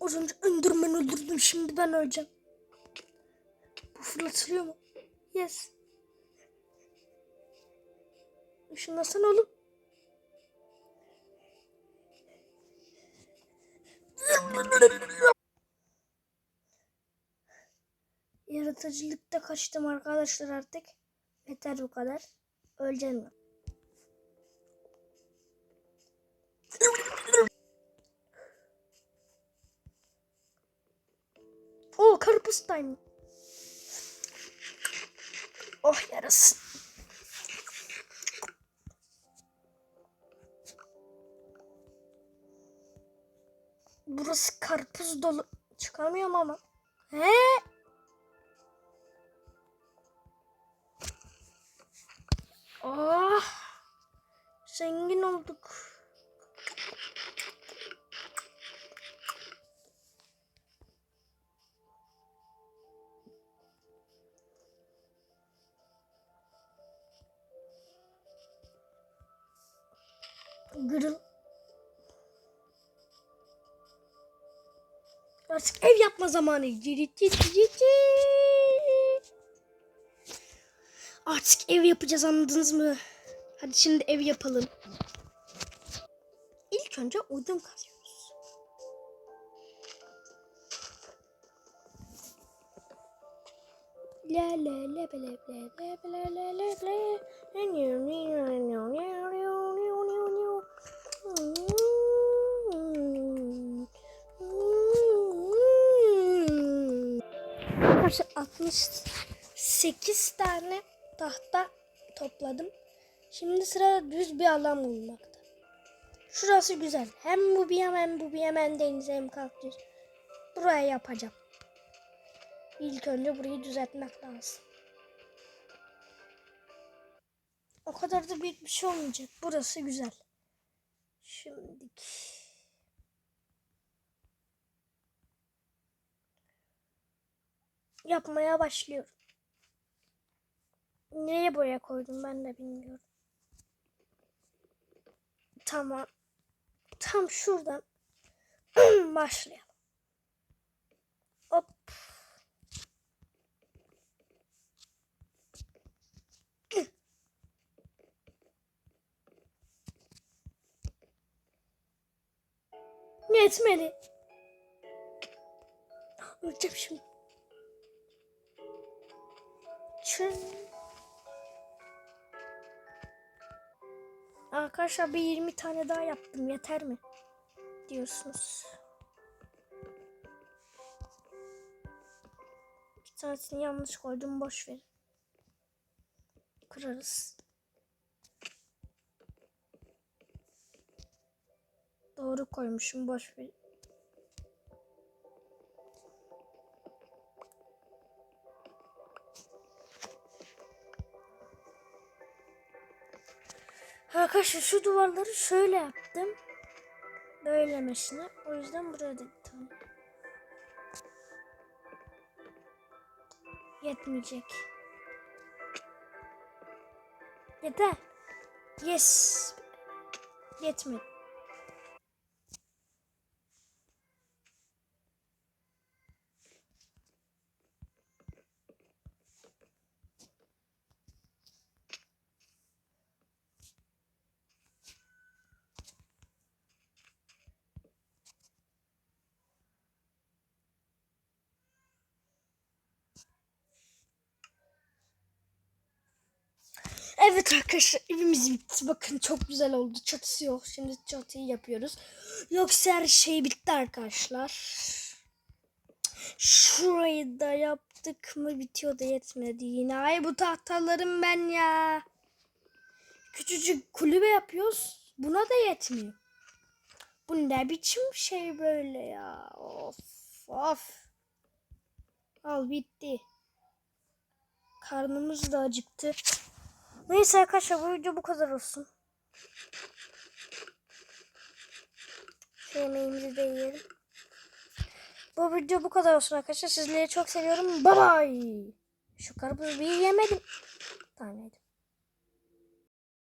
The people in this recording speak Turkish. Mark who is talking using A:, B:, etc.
A: Az önce Enderman öldürdüm şimdi ben öleceğim. Bu fırlatılıyor mu? Yes. Işınlasana oğlum. Yaratıcılıkta kaçtım arkadaşlar artık. Yeter bu kadar. Öleceğim ben. Oo karpuz time. Oh yarasın. Burası karpuz dolu. Çıkamıyorum ama. He? Ah. Zengin olduk. Gırıl. Artık ev yapma zamanı. Artık ev yapacağız anladınız mı? Hadi şimdi ev yapalım. İlk önce odun kazıyoruz. La la la la la la la la la la Arkadaşlar 68 tane tahta topladım. Şimdi sıra düz bir alan bulmakta. Şurası güzel. Hem bu bir hem, hem bu bir hem hem deniz hem kaktüs. Buraya yapacağım. İlk önce burayı düzeltmek lazım. O kadar da büyük bir şey olmayacak. Burası güzel. Şimdilik. Yapmaya başlıyorum. Nereye boya koydum ben de bilmiyorum. Tamam. Tam şuradan başlayalım. Hop. Yetmedi. Öleceğim şimdi. Çın. Arkadaşlar bir 20 tane daha yaptım yeter mi? Diyorsunuz. İki tanesini yanlış koydum boş ver. Kırarız. Doğru koymuşum boş ver. Arkadaşlar şu duvarları şöyle yaptım. Böylemesine. O yüzden buraya da tamam. Yetmeyecek. Yeter. Yes. Yetmedi. Evet arkadaşlar evimiz bitti. Bakın çok güzel oldu. Çatısı yok. Şimdi çatıyı yapıyoruz. Yoksa her şey bitti arkadaşlar. Şurayı da yaptık mı bitiyor da yetmedi yine. Ay bu tahtalarım ben ya. Küçücük kulübe yapıyoruz. Buna da yetmiyor. Bu ne biçim şey böyle ya. Of of. Al bitti. Karnımız da acıktı. Neyse arkadaşlar bu video bu kadar olsun. Yemeğimizi de yiyelim. Bu video bu kadar olsun arkadaşlar. Sizleri çok seviyorum. Bye bye. Şu karpuzu bir yemedim. Taneydim.